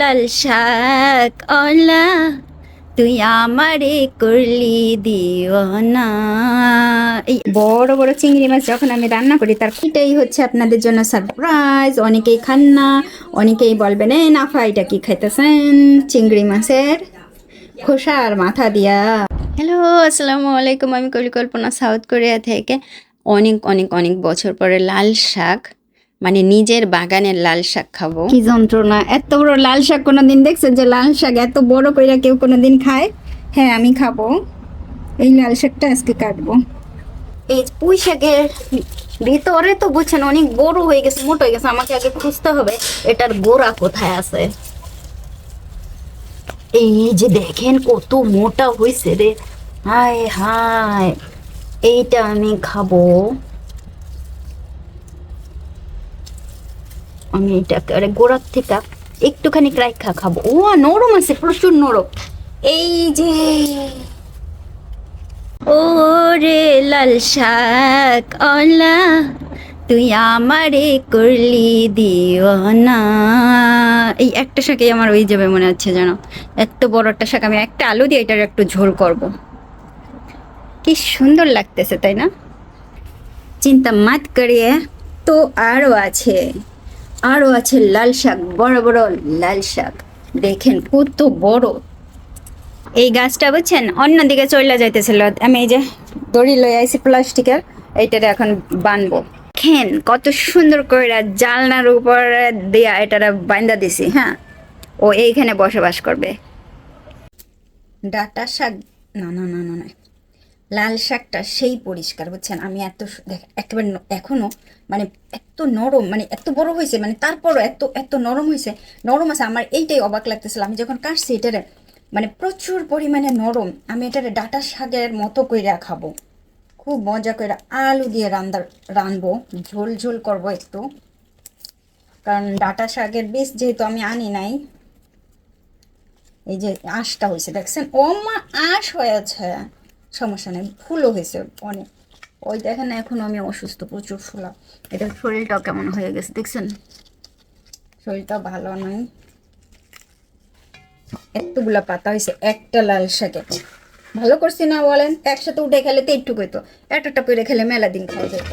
লাল শাক অলা, তুই আমারে করলি দিওয়ানা। এই বড় বড় চিংড়ি মাছ যখন আমি রান্না করি, তার এটাই হচ্ছে আপনাদের জন্য সারপ্রাইজ অনেকেই খান না, অনেকেই বলবেন এ নাফা, এটা কি খাইতেছেন? চিংড়ি মাছের খোসা আর মাথা দিয়া। হ্যালো, আসসালামু আলাইকুম। আমি কলিকল্পনা সাউথ কোরিয়া থেকে। অনেক অনেক অনেক বছর পরে লাল শাক মানে নিজের বাগানের লাল শাক খাব। কি যন্ত্রণা। এত বড় লাল শাক কোনোদিন দেখছেন যে লাল শাক এত বড় কইরা কেউ কোনোদিন খায়? হ্যাঁ আমি খাব। এই লাল শাকটা আজকে কাটবো। এই পুঁই শাকের ভিতরে তো বুঝছেন অনেক বড় হয়ে গেছে মোটো হয়ে গেছে। আমাকে আগে খুঁজতে হবে এটার গোড়া কোথায় আছে? এই যে দেখেন কত মোটা হয়েছে রে। হায় হায়। এইটা আমি খাব। আমি আরে গোড়ার থেকে একটুখানি রাইখা খাব। ও নরম আছে, প্রচুর নরম। এই যে ও রে লাল শাক অলা তুই আমারে করলি দিওয়ানা। এই একটা শাকেই আমার ওই যাবে মনে হচ্ছে যেন। এত বড় একটা শাক, আমি একটা আলু দিয়ে এটার একটু ঝোল করব। কি সুন্দর লাগতেছে, তাই না? চিন্তা মাত করিয়ে, তো আরও আছে। আরও আছে লাল শাক, বড় বড় লাল শাক। দেখেন কত বড়। এই গাছটা বুঝছেন, অন্যদিকে চলে যাইতেছিল। আমি এই যে দড়ি লই আইছি প্লাস্টিকের, এইটারে এখন বানবো। খেন কত সুন্দর করে জালনার উপর দেয়া এটারে বাইন্দা দিছি হ্যাঁ? ও এইখানে বসবাস করবে। ডাটা শাক, না না না না না। লাল শাকটা সেই পরিষ্কার, বুঝছেন? আমি এত একেবারে ন- এখনও মানে এত নরম মানে এত বড় হয়েছে মানে তারপরও এত এত নরম হয়েছে, নরম আছে, আমার এইটাই অবাক লাগতেছিল। আমি যখন কাটছি, এটারে মানে প্রচুর পরিমাণে নরম, আমি এটারে ডাটা শাকের মতো কইরা খাব। খুব মজা করে আলু দিয়ে রান্না রাঁধবো ঝোল ঝোল করব একটু। কারণ ডাটা শাকের বীজ যেহেতু আমি আনি নাই, এই যে আঁশটা হয়েছে, দেখছেন? ও মা, আঁশ হয়েছে। সমস্যা নেই, ফুলও হয়েছে অনেক। ওই দেখেন এখন আমি অসুস্থ, প্রচুর ফুলা। এটা শরীরটাও কেমন হয়ে গেছে, দেখছেন? শরীরটা ভালো নয় এতগুলা পাতা হয়েছে, একটা লাল শাকে ভালো করছি না বলেন, একসাথে উঠে খেলে তো একটু হইতো। একটা করে খেলে মেলা দিন খাওয়া যেত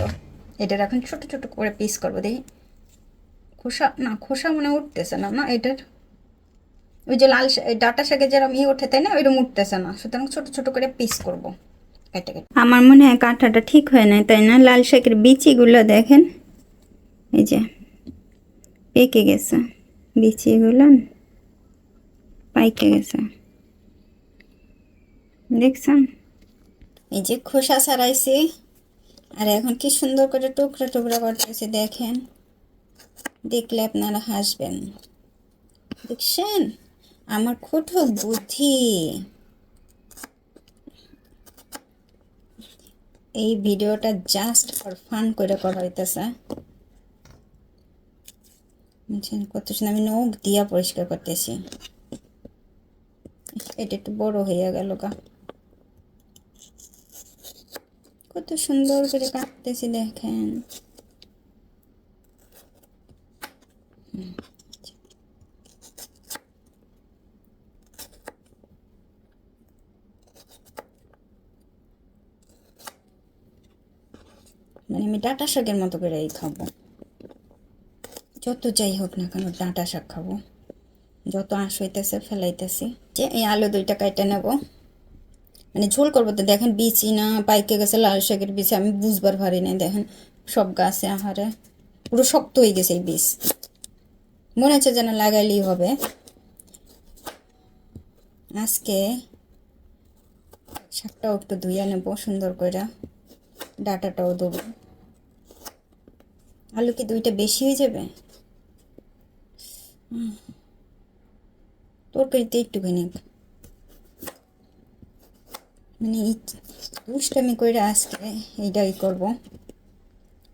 এটার এখন ছোট ছোট করে পিস করব দেখি। খোসা, না, খোসা মনে উঠতেছে না না, এটার? ওই যে লাল ডাটা শাকে যেরকম ইয়ে ওঠে তাই না? ওইরকম উঠতেছে না। সুতরাং ছোট ছোট করে পিস করব। কেটে কেটে। আমার মনে হয় কাঁটাটা ঠিক হয় না তাই না? লাল শাকের বিচিগুলো দেখেন। এই যে পেকে গেছে। বিচিগুলো পাইকে গেছে। দেখছেন? এই যে খোসা ছাড়াইছি। আর এখন কি সুন্দর করে টুকরা টুকরা করতেছি দেখেন। দেখলে আপনারা হাসবেন। দেখছেন? আমার কত বুদ্ধি। এই ভিডিওটা জাস্ট ফর ফান করে করা হইতেছে। কত আমি নখ দিয়া পরিষ্কার করতেছি। এটা একটু বড় হয়ে গেল গা। কত সুন্দর করে কাটতেছি দেখেন। মানে আমি ডাটা শাকের মতো করে এই খাব। যত যাই হোক না কেন ডাঁটা শাক খাব। যত আঁশ হইতেছে, ফেলাইতেছি। যে এই আলু দুইটা কাইটে নেব। মানে ঝোল করব তো দেখেন বিচি না পাইকে গেছে লাল শাকের বিচি, আমি বুঝবার পারি নাই দেখেন। সব গাছে আহারে পুরো শক্ত হয়ে গেছে এই বীজ মনে হচ্ছে যেন লাগাইলেই হবে। আজকে শাকটাও একটু ধুইয়া নেব, সুন্দর করে ডাটাটাও দেবো আলু কি দুইটা বেশি হয়ে যাবে। তরকারিতে একটুখানি। মানে দুষ্টামি করে আজকে এইটাই করব।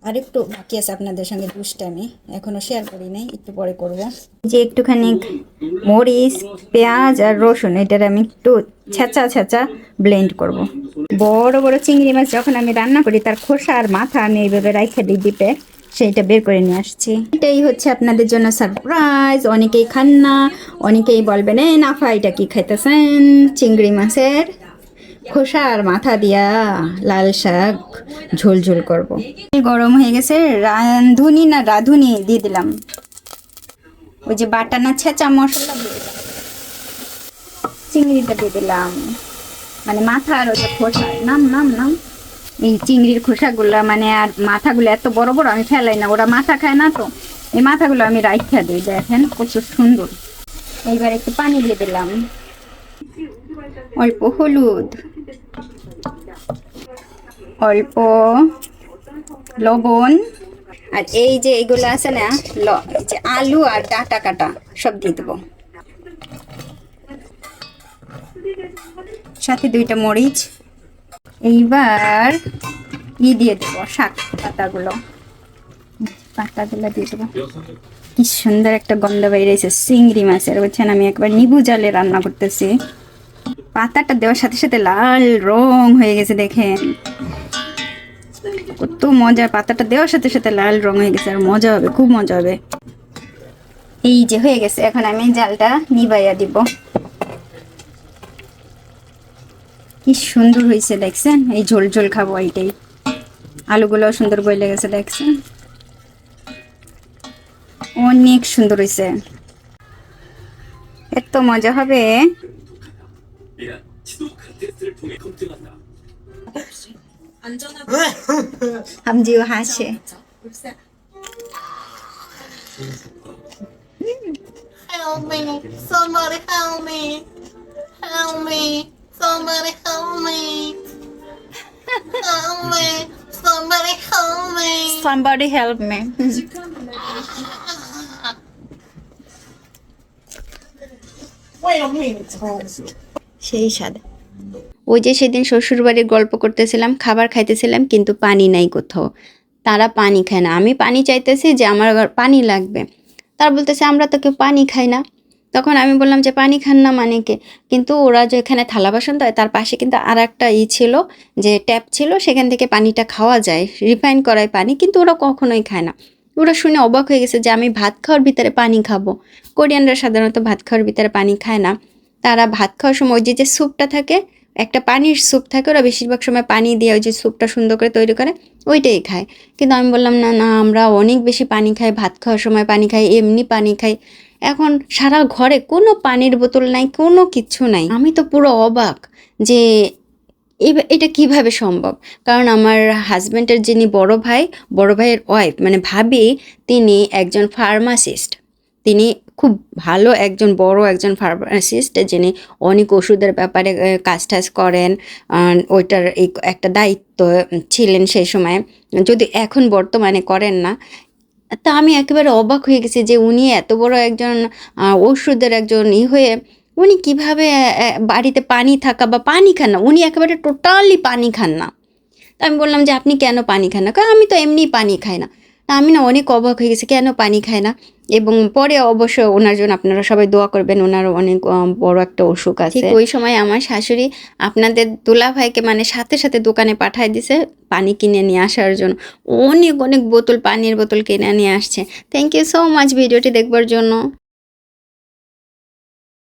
আর একটু বাকি আছে আপনাদের সঙ্গে দুষ্টামি। এখনও শেয়ার করি নাই, একটু পরে করব। যে একটুখানি মরিচ, পেঁয়াজ আর রসুন, এটার আমি একটু ছেঁচা ছেঁচা ব্লেন্ড করব। বড় বড় চিংড়ি মাছ যখন আমি রান্না করি, তার খোসা আর মাথা আমি এইভাবে রাইখে দিই ডিপে। সেইটা বের করে নিয়ে আসছি। এটাই হচ্ছে আপনাদের জন্য সারপ্রাইজ অনেকেই খান না, অনেকেই বলবেন এই নাফা, এটা কি খাইতেছেন? চিংড়ি মাছের খোসা আর মাথা দিয়া লাল শাক ঝোল ঝোল করব। গরম হয়ে গেছে, রাঁধুনি না রাঁধুনি দিয়ে দিলাম। ওই যে বাটা না ছেঁচা মশলা চিংড়িটা দিয়ে দিলাম। মানে মাথা আর ওই খোসা নাম নাম নাম। এই চিংড়ির খোসাগুলো মানে আর মাথাগুলো এত বড় বড় আমি ফেলাই না, ওরা মাথা খায় না তো। এই মাথাগুলো আমি রাইখা দিই, দেখেন প্রচুর সুন্দর। এইবার একটু পানি দিয়ে দিলাম। অল্প হলুদ। অল্প লবণ। আর এই যে এগুলো আছে না, ল- যে আলু আর ডাটা কাটা, সব দিয়ে দেবো। সাথে দুইটা মরিচ। এইবার ই দিয়ে দেবো, শাক পাতাগুলো। পাতাগুলো দিয়ে দেবো। কি সুন্দর একটা গন্ধ বাইরেছে চিংড়ি মাছের, বুঝছেন? আমি একবার নিবু জালে রান্না করতেছি। পাতাটা দেওয়ার সাথে সাথে লাল রং হয়ে গেছে, দেখেন। কত মজা, পাতাটা দেওয়ার সাথে সাথে লাল রং হয়ে গেছে, আর মজা হবে, খুব মজা হবে। এই যে হয়ে গেছে, এখন আমি জালটা নিবাইয়া দিব। কি সুন্দর হয়েছে, দেখছেন এই ঝোল ঝোল খাব এইটাই আলুগুলো সুন্দর বই লেগেছে দেখছেন অনেক সুন্দর হয়েছে এত মজা হবে হামজিও হাসে Help me! Somebody help me! Help me! Somebody help me! Help me! Somebody help me! somebody help me Wait a minute. সেই স্বাদ ওই যে সেদিন শ্বশুরবাড়ির গল্প করতেছিলাম খাবার খাইতেছিলাম কিন্তু পানি নাই কোথাও তারা পানি খায় না আমি পানি চাইতেছি যে আমার পানি লাগবে তারা বলতেছে আমরা তো কেউ পানি খাই না তখন আমি বললাম যে, পানি খান না মানে কে? কিন্তু ওরা যে এখানে থালা বাসন দেয়, তার পাশে কিন্তু আর একটা ই ছিল যে, ট্যাপ ছিল, সেখান থেকে পানিটা খাওয়া যায়, রিফাইন করায় পানি, কিন্তু ওরা কখনোই খায় না। ওরা শুনে অবাক হয়ে গেছে যে, আমি ভাত খাওয়ার ভিতরে পানি খাব। কোরিয়ানরা সাধারণত ভাত খাওয়ার ভিতরে পানি খায় না। তারা ভাত খাওয়ার সময় যে যে স্যুপটা থাকে, একটা পানির স্যুপ থাকে, ওরা বেশিরভাগ সময় পানি দিয়ে ওই যে স্যুপটা সুন্দর করে তৈরি করে, ওইটাই খায়। কিন্তু আমি বললাম, না না, আমরা অনেক বেশি পানি খাই, ভাত খাওয়ার সময় পানি খাই, এমনি পানি খাই। এখন সারা ঘরে কোনো পানির বোতল নাই, কোনো কিছু নাই। আমি তো পুরো অবাক যে এটা কীভাবে সম্ভব? কারণ আমার হাজব্যান্ডের যিনি বড় ভাই, বড় ভাইয়ের ওয়াইফ মানে ভাবি, তিনি একজন ফার্মাসিস্ট তিনি খুব ভালো একজন, বড় একজন ফার্মাসিস্ট যিনি অনেক ওষুধের ব্যাপারে কাজ টাজ করেন। ওইটার একটা দায়িত্ব ছিলেন সেই সময়। যদি এখন বর্তমানে করেন না তা আমি একেবারে অবাক হয়ে গেছি যে উনি এত বড় একজন ঔষধের একজন ই হয়ে উনি কীভাবে বাড়িতে পানি থাকা বা পানি খান না, উনি একেবারে টোটালি পানি খান না। তা আমি বললাম যে, আপনি কেন পানি খান না? কারণ আমি তো এমনি পানি খাই না। তা আমি না অনেক অবাক হয়ে গেছি, কেন পানি খায় না? এবং পরে অবশ্য ওনার জন্য আপনারা সবাই দোয়া করবেন ওনার অনেক বড় একটা অসুখ আছে। ওই সময় আমার শাশুড়ি আপনাদের দুলা ভাইকে মানে সাথে সাথে দোকানে পাঠায় দিছে পানি কিনে নিয়ে আসার জন্য। অনেক অনেক বোতল, পানির বোতল কিনে নিয়ে আসছে। থ্যাংক ইউ সো মাচ ভিডিওটি দেখবার জন্য।